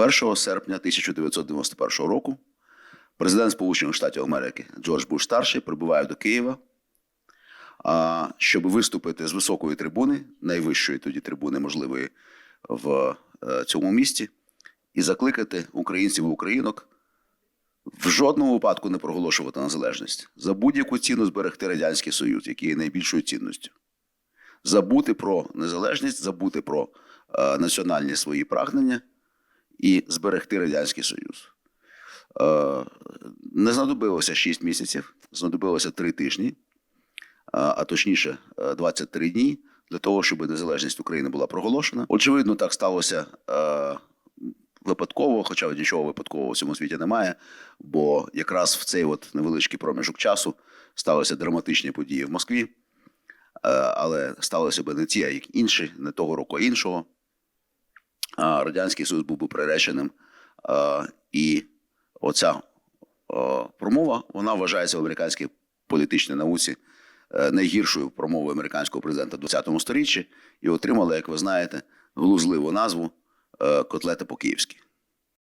1 серпня 1991 року президент Сполучених Штатів Америки Джордж Буш старший прибуває до Києва, щоб виступити з високої трибуни, найвищої тоді трибуни, можливої в е, цьому місті, і закликати українців і українок в жодному випадку не проголошувати незалежність, за будь-яку ціну зберегти Радянський Союз, який є найбільшою цінністю. Забути про незалежність, забути про е, національні свої прагнення і зберегти Радянський Союз. Е, не знадобилося 6 місяців, знадобилося 3 тижні, е, а точніше е, 23 дні для того, щоб незалежність України була проголошена. Очевидно, так сталося е, випадково, хоча нічого випадкового в цьому світі немає, бо якраз в цей от невеличкий проміжок часу сталися драматичні події в Москві, е, але сталося би не ті, а інші, не того року, а іншого. Радянський Союз був би приреченим. І оця промова вона вважається в американській політичній науці е, найгіршою промовою американського президента в 20 сторіччі і отримала, як ви знаєте, глузливу назву е, котлети по-київськи.